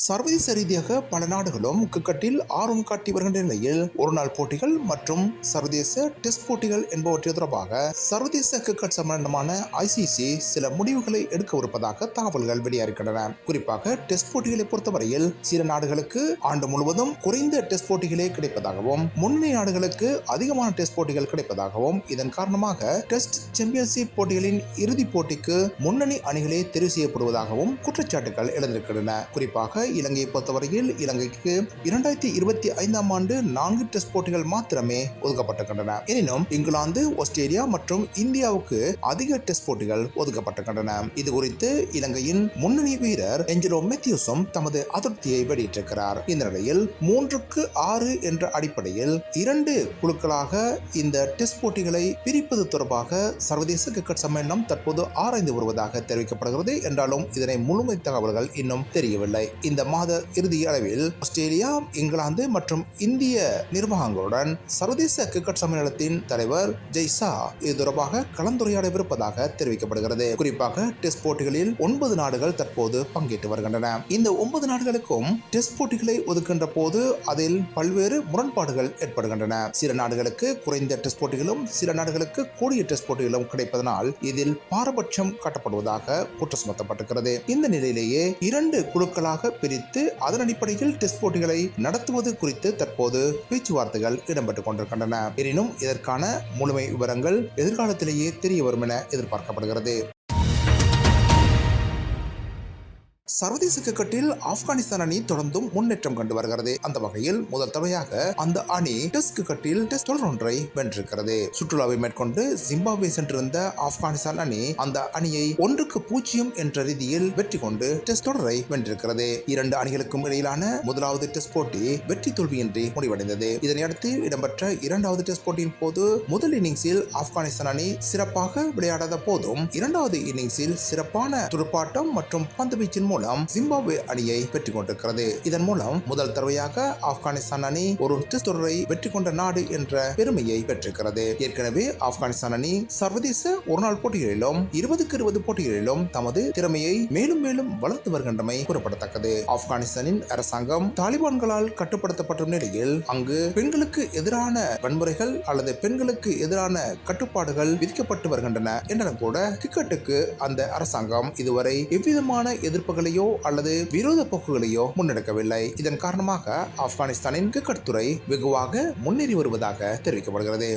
சர்வதேச ரீதியாக பல நாடுகளும் கிரிக்கெட்டில் ஆர்வம் காட்டி வருகின்ற நிலையில் ஒருநாள் போட்டிகள் மற்றும் சர்வதேச டெஸ்ட் போட்டிகள் என்பவற்றை தொடர்பாக சர்வதேச கிரிக்கெட் சம்பந்தமான ஐசிசி சில முடிவுகளை எடுக்கவிருப்பதாக தகவல்கள் வெளியாகின்றன குறிப்பாக டெஸ்ட் போட்டிகளை பொறுத்தவரையில் சில நாடுகளுக்கு ஆண்டு முழுவதும் குறைந்த டெஸ்ட் போட்டிகளே கிடைப்பதாகவும் முன்னணி நாடுகளுக்கு அதிகமான டெஸ்ட் போட்டிகள் கிடைப்பதாகவும் இதன் காரணமாக டெஸ்ட் சாம்பியன்ஷிப் போட்டிகளின் இறுதிப் போட்டிக்கு முன்னணி அணிகளே தெரிவு செய்யப்படுவதாகவும் குற்றச்சாட்டுகள் எழுந்திருக்கின்றன. குறிப்பாக இலங்கையை பொறுத்தவரையில் இலங்கைக்கு இரண்டாயிரத்தி இருபத்தி ஐந்தாம் ஆண்டு நான்கு டெஸ்ட் போட்டிகள் மாத்திரமே ஒதுக்கப்பட்டிருக்கின்றன. எனினும் இங்கிலாந்து ஆஸ்திரேலியா மற்றும் இந்தியாவுக்கு அதிக டெஸ்ட் போட்டிகள் ஒதுக்கப்பட்டிருக்கின்றன. இது குறித்து இலங்கையின் முன்னணி வீரர் எஞ்சலோ மெத்யூஸும் தமது அதிருப்தியை வெளியிட்டிருக்கிறார். இந்த நிலையில் மூன்றுக்கு ஆறு என்ற அடிப்படையில் இரண்டு குழுக்களாக இந்த டெஸ்ட் போட்டிகளை பிரிப்பது தொடர்பாக சர்வதேச கிரிக்கெட் சம்மேளனம் தற்போது ஆராய்ந்து வருவதாக தெரிவிக்கப்படுகிறது. என்றாலும் இதனை முழுமை தகவல்கள் இன்னும் தெரியவில்லை. இந்த மாத இறுதி அளவில் ஆஸ்திரேலியா இங்கிலாந்து மற்றும் இந்திய நிர்வாகங்களுடன் சர்வதேச கிரிக்கெட் சம்மேளனத்தின் தலைவர் ஜெய்சா இது தொடர்பாக கலந்துரையாடவிருப்பதாக தெரிவிக்கப்படுகிறது. குறிப்பாக டெஸ்ட் போட்டிகளில் ஒன்பது நாடுகள் தற்போது பங்கேற்று வருகின்றன. இந்த ஒன்பது நாடுகளுக்கும் டெஸ்ட் போட்டிகளை ஒதுக்கின்ற போது அதில் பல்வேறு முரண்பாடுகள் ஏற்படுகின்றன. சில நாடுகளுக்கு குறைந்த டெஸ்ட் போட்டிகளும் சில நாடுகளுக்கு கூடிய டெஸ்ட் போட்டிகளும் கிடைப்பதனால் இதில் பாரபட்சம் காட்டப்படுவதாக குற்றம் சுமத்தப்பட்டிருக்கிறது. இந்த நிலையிலேயே இரண்டு குழுக்களாக பிரித்து அதன் அடிப்படையில் டெஸ்ட் போட்டிகளை நடத்துவது குறித்து தற்போது பேச்சுவார்த்தைகள் இடம்பெற்றுக் கொண்டிருக்கின்றன. எனினும் இதற்கான முழுமை விவரங்கள் எதிர்காலத்திலேயே தெரிய வரும் என எதிர்பார்க்கப்படுகிறது. சர்வதேச கிரிக்கெட்டில் ஆப்கானிஸ்தான் அணி தொடர்ந்தும் முன்னேற்றம் கண்டு வருகிறது. அந்த வகையில் முதல் தவையாக அந்த அணி டெஸ்ட் கிரிக்கெட்டில் டெஸ்ட் தொடர் ஒன்றை வென்றிருக்கிறது. சுற்றுலாவை மேற்கொண்டு ஜிம்பாப்வே சென்றிருந்த ஆப்கானிஸ்தான் அணி அந்த அணியை ஒன்றுக்கு பூஜ்ஜியம் என்ற ரீதியில் வெற்றி கொண்டு டெஸ்ட் தொடரை வென்றிருக்கிறது. இரண்டு அணிகளுக்கும் இடையிலான முதலாவது டெஸ்ட் போட்டி வெற்றி தோல்வியின்றி முடிவடைந்தது. இதனையடுத்து இடம்பெற்ற இரண்டாவது டெஸ்ட் போட்டியின் போது முதல் இன்னிங்ஸில் ஆப்கானிஸ்தான் அணி சிறப்பாக விளையாடாத போதும் இரண்டாவது இன்னிங்ஸில் சிறப்பான துடுப்பாட்டம் மற்றும் பந்துவீச்சின் மூலம் ஜிம்பாப்வே அணியை வெற்றி கொண்டிருக்கிறது இதன் மூலம் முதல் தடவையாக ஆப்கானிஸ்தான் அணி ஒரு டெஸ்ட் தொடரை வெற்றி கொண்ட நாடு என்ற பெருமையை பெற்றிருக்கிறது. ஏற்கனவே ஆப்கானிஸ்தான் அணி சர்வதேச ஒருநாள் போட்டிகளிலும் இருபதுக்கு இருபது போட்டிகளிலும் தமது திறமையை மேலும் மேலும் வளர்த்து வருகின்றமை குறிப்பிடத்தக்கது. ஆப்கானிஸ்தானின் அரசாங்கம் தாலிபான்களால் கட்டுப்படுத்தப்பட்ட நிலையில் அங்கு பெண்களுக்கு எதிரான வன்முறைகள் அல்லது பெண்களுக்கு எதிரான கட்டுப்பாடுகள் விதிக்கப்பட்டு வருகின்றன என்றன கூட கிரிக்கெட்டுக்கு அந்த அரசாங்கம் இதுவரை எவ்விதமான போக்குகளையோ அல்லது விரோத போக்குகளையோ முன்னெடுக்கவில்லை. இதன் காரணமாக ஆப்கானிஸ்தானின் கிரிக்கெட் துறை வெகுவாக முன்னேறி வருவதாக தெரிவிக்கப்படுகிறது.